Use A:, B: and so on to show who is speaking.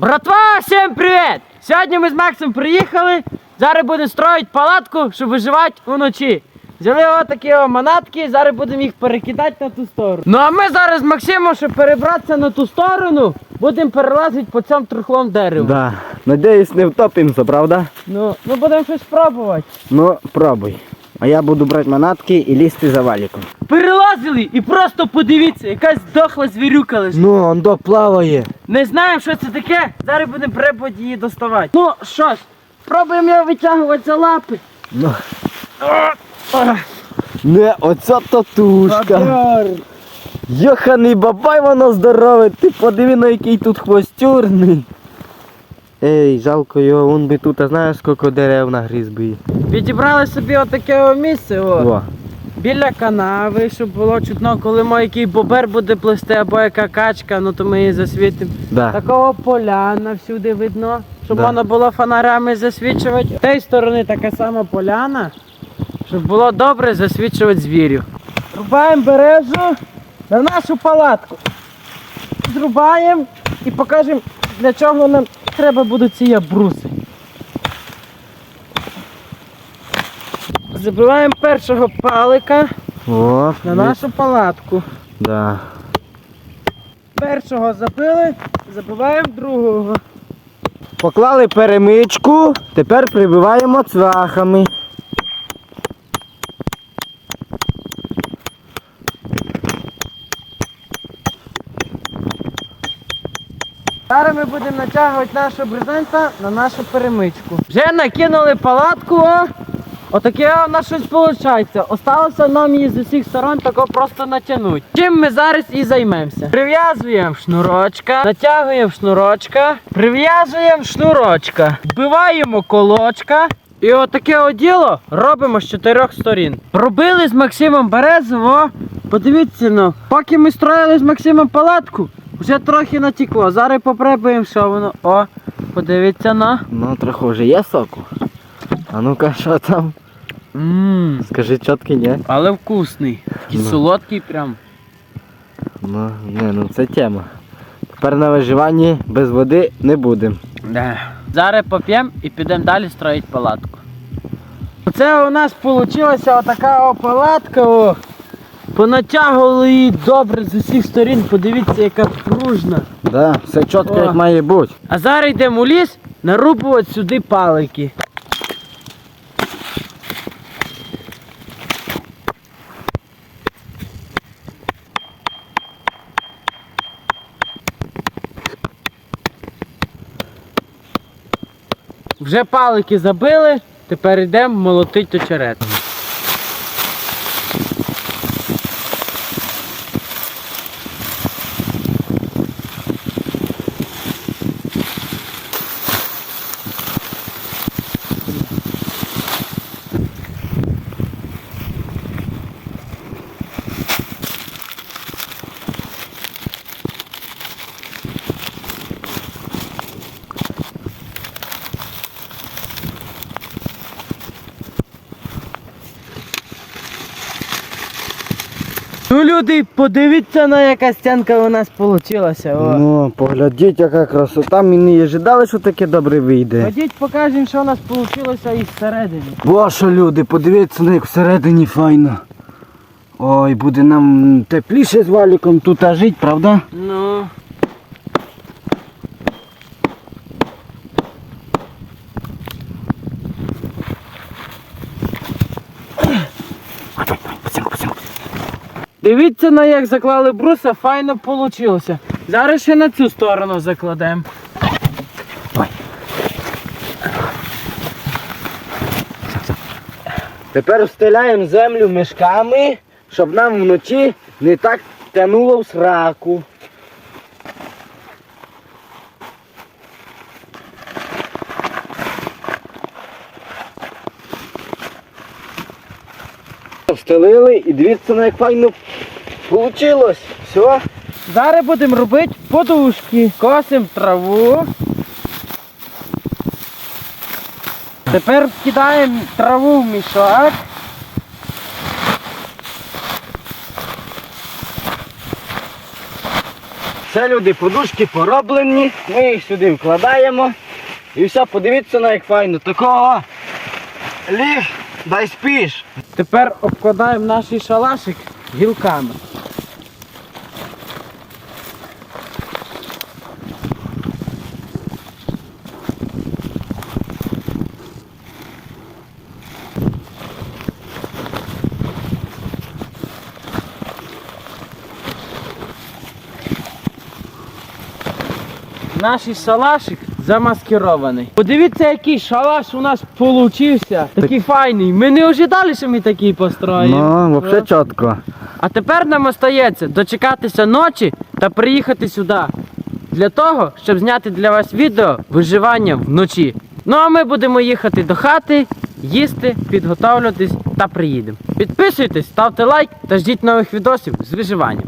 A: Братва, всім привіт! Сьогодні ми з Максом приїхали. Зараз будемо строїти палатку, щоб виживати вночі. Взяли отакі манатки, зараз будемо їх перекидати на ту сторону. Ну а ми зараз з Максимом, щоб перебратися на ту сторону, будемо перелазити по цьому трухлому дереву.
B: Да. Надіюсь, не втопимося, правда?
A: Ну, ми будемо щось пробувати.
B: Ну, пробуй. А я буду брати манатки і лізти за валіком.
A: Перелазили і просто подивіться, якась дохла звірюка лежить.
B: Ну, он до плаває.
A: Не знаємо, що це таке. Зараз будемо пробувати її доставати. Ну що ж, пробуємо його витягувати за лапи.
B: Ну. Не, оця татушка.
A: Бобер.
B: Йоханий бабай, воно здорове. Ти подиви, на який тут хвостюрний. Ей, жалко його, он би тут, а знаєш, скільки дерев нагріз би.
A: Відібрали собі отаке о місце о,
B: О,
A: біля канави, щоб було чутно, коли мой який бобер буде плести або яка качка, ну то ми її засвітимо.
B: да.
A: Такого поляна всюди видно, щоб
B: Да.
A: можна було фонарями засвічувати. З тієї сторони така сама поляна, щоб було добре засвічувати звірів. Рубаємо березу на нашу палатку. Зрубаємо і покажемо, для чого нам треба будуть ці бруси. Забиваємо першого палика
B: О,
A: на нашу палатку.
B: Да.
A: Першого забили, забиваємо другого.
B: Поклали перемичку, тепер прибиваємо цвахами.
A: Зараз ми будемо натягувати нашого брезента на нашу перемичку. Вже накинули палатку, о! Отаке у нас щось виходить. Осталося нам її з усіх сторон тако просто натягнути. Чим ми зараз і займемося. Прив'язуємо шнурочка, натягуємо шнурочка, прив'язуємо шнурочка, вбиваємо колочка. І отаке от діло робимо з чотирьох сторін. Робили з Максимом Березово. Подивіться ну, поки ми строїли з Максимом палатку, вже трохи натекло. Зараз попробуємо, що воно. О, подивіться на.
B: Ну, трохи вже є соку. А ну-ка, що там?
A: Ммм,
B: Скажи чітки, ні?
A: але вкусний. Такий
B: Ну.
A: солодкий прям.
B: Ну, не, ну це тема. Тепер на виживанні без води не будемо.
A: Да. Зараз поп'ємо і підемо далі строїти палатку. Оце у нас вийшла отака о палатка. О. Понатягували її добре з усіх сторін. Подивіться, яка пружна.
B: Да, все чітко
A: О.
B: як має бути.
A: А зараз йдемо у ліс нарубувати сюди палики. Вже палики забили, тепер йдемо молотити очерет. Ну, люди, подивіться на яка стінка у нас вийшла. О.
B: Ну, поглядіть, яка красота. Ми не ожидали, що таке добре вийде.
A: Ходіть, покажемо, що у нас вийшло із всередині.
B: Бо що люди, подивіться, на як всередині файно. Ой, буде нам тепліше з валіком тут жити, правда?
A: Ну. Дивіться на як заклали бруса, файно вийшло. Зараз ще на цю сторону закладемо.
B: Тепер встеляємо землю мішками, щоб нам вночі не так тянуло в сраку. Встелили і дивіться, на як файно вийшло. Все.
A: Зараз будемо робити подушки. Косимо траву. Тепер кидаємо траву в мішок.
B: Це люди подушки пороблені, ми їх сюди вкладаємо. І все, подивіться на як файно. Такого ліг, дай спіш.
A: Тепер обкладаємо наш шалашик гілками. Наш шалашик замаскирований. Подивіться, який шалаш у нас получився. Такий файний. Ми не ожидали, що ми такий построїмо.
B: Ну, взагалі чітко.
A: А тепер нам остається дочекатися ночі та приїхати сюди. Для того, щоб зняти для вас відео виживання вночі. Ну а ми будемо їхати до хати, їсти, підготовлюватись та приїдемо. Підписуйтесь, ставте лайк та ждіть нових відосів з виживанням.